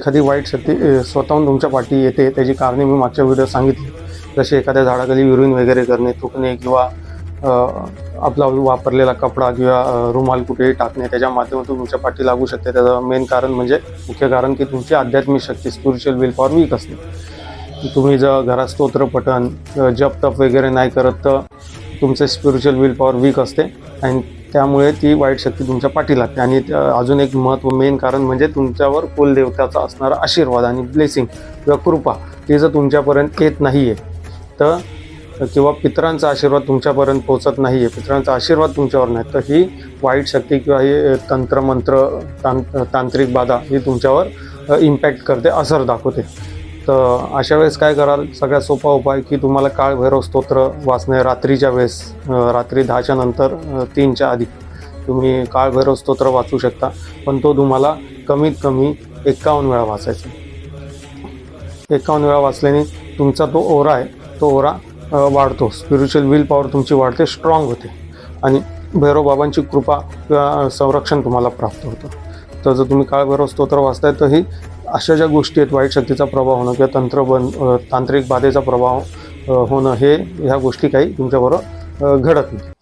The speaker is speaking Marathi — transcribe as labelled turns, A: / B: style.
A: एखादी वाईट शक्ती स्वतःहून तुमच्या पाठी येते त्याची कारणे मी मागच्या व्हिडिओ सांगितली. जसे एखाद्या झाडाखाली युरिन वगैरे करणे थुकणे किंवा आपला वापरलेला कपडा किंवा रुमाल कुठेही टाकणे त्याच्या माध्यमातून तुमच्या पाठी लागू शकते. त्याचं मेन कारण म्हणजे मुख्य कारण की तुमची आध्यात्मिक शक्ती स्पिरिच्युअल विल पॉवर वीक असते तुम्ही जर घरात स्तोत्र पठण जप तप वगैरे नाही करत तर तुमचे स्पिरिच्युअल विल पॉवर वीक असते. आणि त्यामुळे ती वाईट शक्ती तुमच्या पाठी लागते. आणि अजून एक महत्त्व मेन कारण म्हणजे तुमच्यावर कुलदेवताचा असणारा आशीर्वाद आणि ब्लेसिंग किंवा कृपा ती जर तुमच्यापर्यंत येत नाही आहे तर किंवा पितरांचा आशीर्वाद तुमच्यापर्यंत पोहोचत नाही आहे पितरांचा आशीर्वाद तुमच्यावर नाही तर ही वाईट शक्ती किंवा हे तंत्रमंत्र तां तांत्रिक बाधा ही तुमच्यावर इम्पॅक्ट करते असर दाखवते. तर अशा वेळेस काय कराल? सगळ्यात सोपा उपाय की तुम्हाला काळभैरव स्तोत्र वाचणे रात्रीच्या वेळेस रात्री दहाच्या नंतर तीनच्या आधी. तुम्ही काळभैरव स्तोत्र वाचू शकता पण तो तुम्हाला कमीत कमी एकावन्न वेळा वाचायचा एकावन्न वेळा वाचल्याने तुमचा तो ओरा आहे तो ओरा वाढतो. स्पिरिच्युअल विल पॉवर तुमची वाढते स्ट्रॉंग होते. आणि भैरव बाबांची कृपा किंवा संरक्षण तुम्हाला प्राप्त होतं. तर जर तुम्ही काळभैरव स्तोत्र वाचताय तर ही अशा ज्या गोष्टी आहेत वाईट शक्तीचा प्रभाव होणं किंवा तंत्र बन तांत्रिक बाधेचा प्रभाव होणं हे ह्या गोष्टी काही तुमच्याबरोबर घडत नाही.